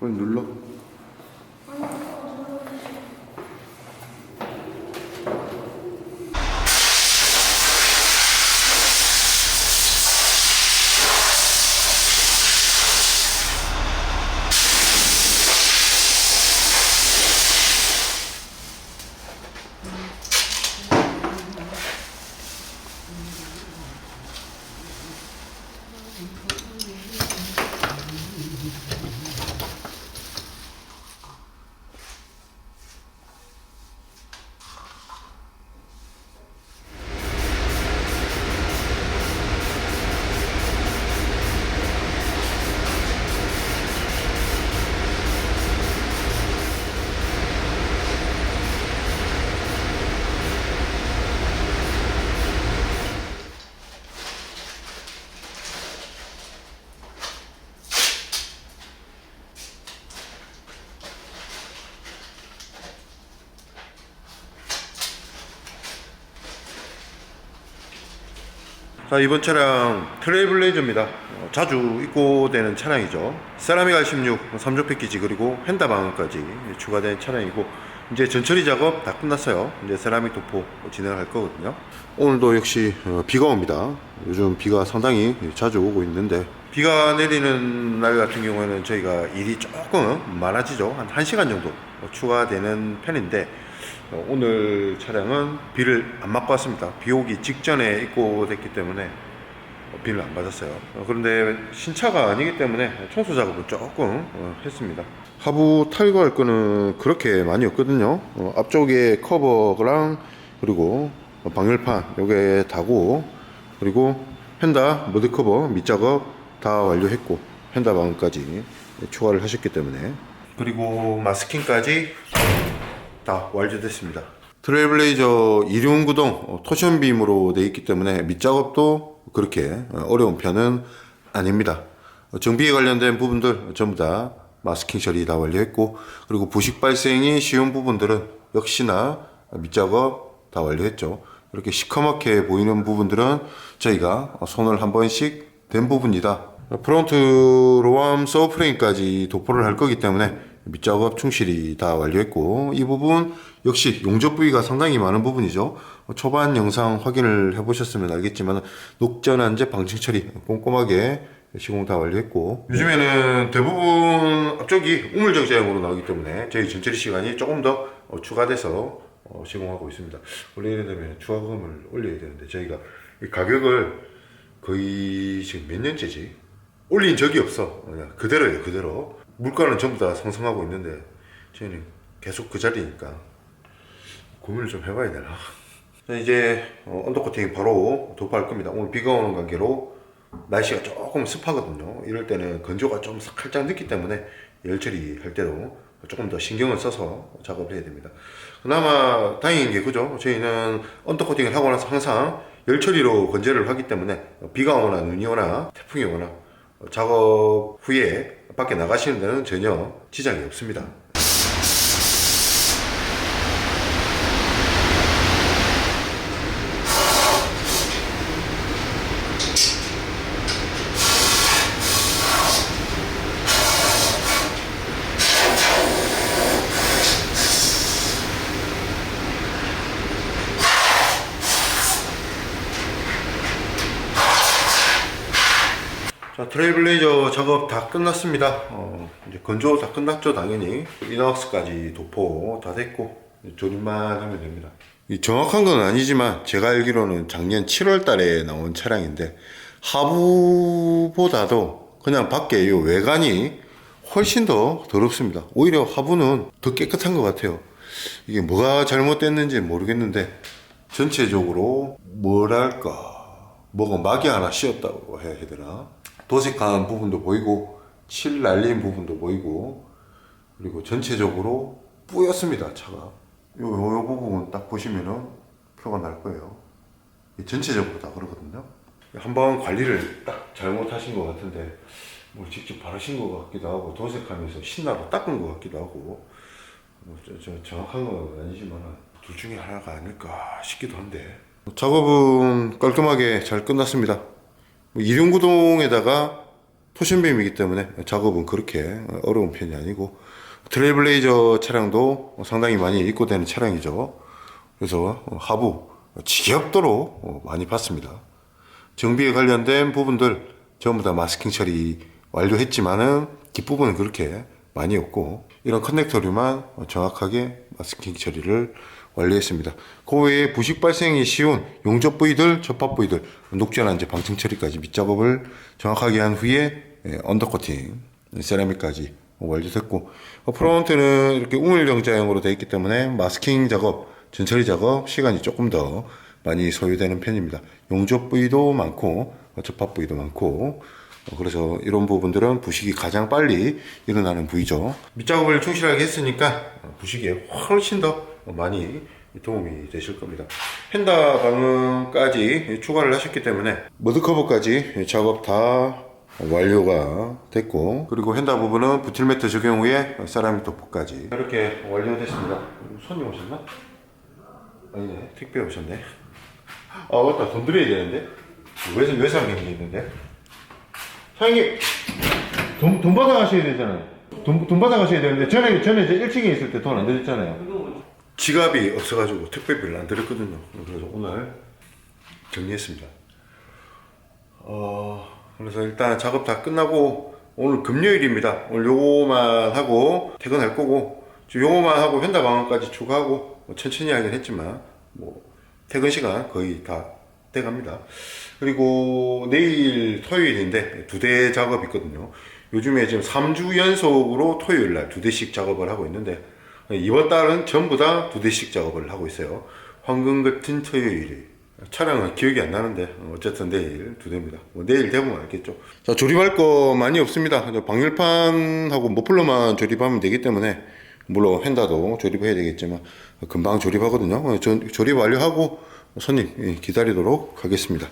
눌러. 자 이번 차량 트레이블레이저입니다. 어, 자주 입고 되는 차량이죠. 세라믹 R16 3조 패키지 그리고 헨다 방음까지 추가된 차량이고 이제 전처리 작업 다 끝났어요. 이제 세라믹 도포 진행을 할 거거든요. 오늘도 역시 어, 비가 옵니다. 요즘 비가 상당히 자주 오고 있는데. 비가 내리는 날 같은 경우에는 저희가 일이 조금 많아지죠. 한 1시간 정도 추가되는 편인데 어, 오늘 차량은 비를 안 맞고 왔습니다. 비 오기 직전에 입고 됐기 때문에 어, 비를 안 맞았어요. 어, 그런데 신차가 아니기 때문에 청소 작업을 조금 어, 했습니다. 하부 탈거할 거는 그렇게 많이 없거든요. 어, 앞쪽에 커버랑 그리고 방열판 요게 다고 그리고 펜다 머드 커버 밑작업 다 완료했고 펜다 방음까지 추가를 하셨기 때문에 그리고 마스킹까지 다 완료됐습니다. 트레이블레이저 이륜 구동 어, 토션 빔으로 되어 있기 때문에 밑작업도 그렇게 어, 어려운 편은 아닙니다. 어, 정비에 관련된 부분들 전부 다 마스킹 처리 다 완료했고 그리고 부식 발생이 쉬운 부분들은 역시나 밑작업 다 완료했죠. 이렇게 시커멓게 보이는 부분들은 저희가 손을 한 번씩 댄 부분이다. 프론트 로암 서프레임까지 도포를 할 거기 때문에 밑작업 충실히 다 완료했고 이 부분 역시 용접 부위가 상당히 많은 부분이죠. 초반 영상 확인을 해보셨으면 알겠지만 녹전환제 방층 처리 꼼꼼하게 시공 다 완료했고 요즘에는 대부분 앞쪽이 우물적 제형으로 나오기 때문에 저희 전처리 시간이 조금 더 어, 추가돼서 어, 시공하고 있습니다. 원래 이러려면 추가금을 올려야 되는데 저희가 이 가격을 거의 지금 몇 년째지 올린 적이 없어 그냥 그대로예요 그대로 물가는 전부 다 상승하고 있는데 저희는 계속 그 자리니까 고민을 좀 해봐야 되나? 자, 이제 어, 언더코팅 바로 도포할 겁니다. 오늘 비가 오는 관계로 날씨가 조금 습하거든요. 이럴 때는 건조가 좀 살짝 늦기 때문에 열 처리할 때도 조금 더 신경을 써서 작업을 해야 됩니다. 그나마 다행인 게 그죠? 저희는 언더코팅을 하고 나서 항상 열 처리로 건조를 하기 때문에 비가 오거나 눈이 오나 태풍이 오거나 작업 후에 밖에 나가시는 데는 전혀 지장이 없습니다. 자, 트레이블레이저 작업 다 끝났습니다. 어, 이제 건조 다 끝났죠, 당연히. 인하우스까지 도포 다 됐고, 조립만 하면 됩니다. 이 정확한 건 아니지만, 제가 알기로는 작년 7월 달에 나온 차량인데, 하부보다도 그냥 밖에 이 외관이 훨씬 더 더럽습니다. 오히려 하부는 더 깨끗한 것 같아요. 이게 뭐가 잘못됐는지 모르겠는데, 전체적으로 뭐랄까, 뭐가 막이 하나 씌었다고 해야 되나? 도색한 부분도 보이고 칠 날린 부분도 보이고 그리고 전체적으로 뿌였습니다 차가. 요, 요, 요 부분 딱 보시면은 표가 날 거예요. 이 전체적으로 다 그러거든요. 한번 관리를 딱 잘못하신 것 같은데 뭘 직접 바르신 것 같기도 하고 도색하면서 신나로 닦은 것 같기도 하고 뭐 저, 저 정확한 건 아니지만 둘 중에 하나가 아닐까 싶기도 한데. 작업은 깔끔하게 잘 끝났습니다 뭐 이륜구동에다가 토션빔이기 때문에 작업은 그렇게 어려운 편이 아니고 트레이블레이저 차량도 상당히 많이 입고되는 차량이죠. 그래서 하부 지겹도록 많이 봤습니다. 정비에 관련된 부분들 전부 다 마스킹 처리 완료했지만은 뒷부분은 그렇게 많이 없고 이런 커넥터류만 정확하게 마스킹 처리를 완료했습니다. 그 외에 부식 발생이 쉬운 용접 부위들, 접합 부위들, 녹전환제 방충 처리까지 밑작업을 정확하게 한 후에 예, 언더코팅, 세라믹까지 완료됐고 어, 프론트는 이렇게 우물정자형으로 되어 있기 때문에 마스킹 작업, 전처리 작업 시간이 조금 더 많이 소요되는 편입니다. 용접 부위도 많고 어, 접합 부위도 많고 어, 그래서 이런 부분들은 부식이 가장 빨리 일어나는 부위죠. 밑작업을 충실하게 했으니까 어, 부식에 훨씬 더 많이 도움이 되실 겁니다. 헨다 방음까지 추가를 하셨기 때문에 머드커버까지 작업 다 완료가 됐고 그리고 헨다 부분은 부틸매트 적용 후에 세라믹 도포까지 이렇게 완료됐습니다. 손님 오셨나? 아니네 택배 오셨네. 아 맞다 돈 드려야 되는데 외 외상 경기 있는데 사장님 돈, 돈 받아 가셔야 되잖아요. 돈, 돈 받아 가셔야 되는데 전에 전에 이제 1층에 있을 때 돈 안 드렸잖아요. 지갑이 없어가지고 택배비를 안 드렸거든요. 그래서 오늘 정리했습니다. 어, 그래서 일단 작업 다 끝나고 오늘 금요일입니다. 오늘 요거만 하고 퇴근할 거고 요거만 하고 현다 방언까지 추가하고 뭐 천천히 하긴 했지만 뭐 퇴근 시간 거의 다 돼갑니다. 그리고 내일 토요일인데 두 대 작업 있거든요. 요즘에 지금 3주 연속으로 토요일 날 두 대씩 작업을 하고 있는데 이번 달은 전부 다 두 대씩 작업을 하고 있어요. 황금 같은 토요일이 차량은 기억이 안 나는데 어쨌든 내일 두 대입니다. 뭐 내일 되면 알겠죠. 자 조립할 거 많이 없습니다. 방열판하고 머플러만 조립하면 되기 때문에 물론 펜다도 조립해야 되겠지만 금방 조립하거든요. 어, 저- 조립 완료하고 손님 예, 기다리도록 하겠습니다.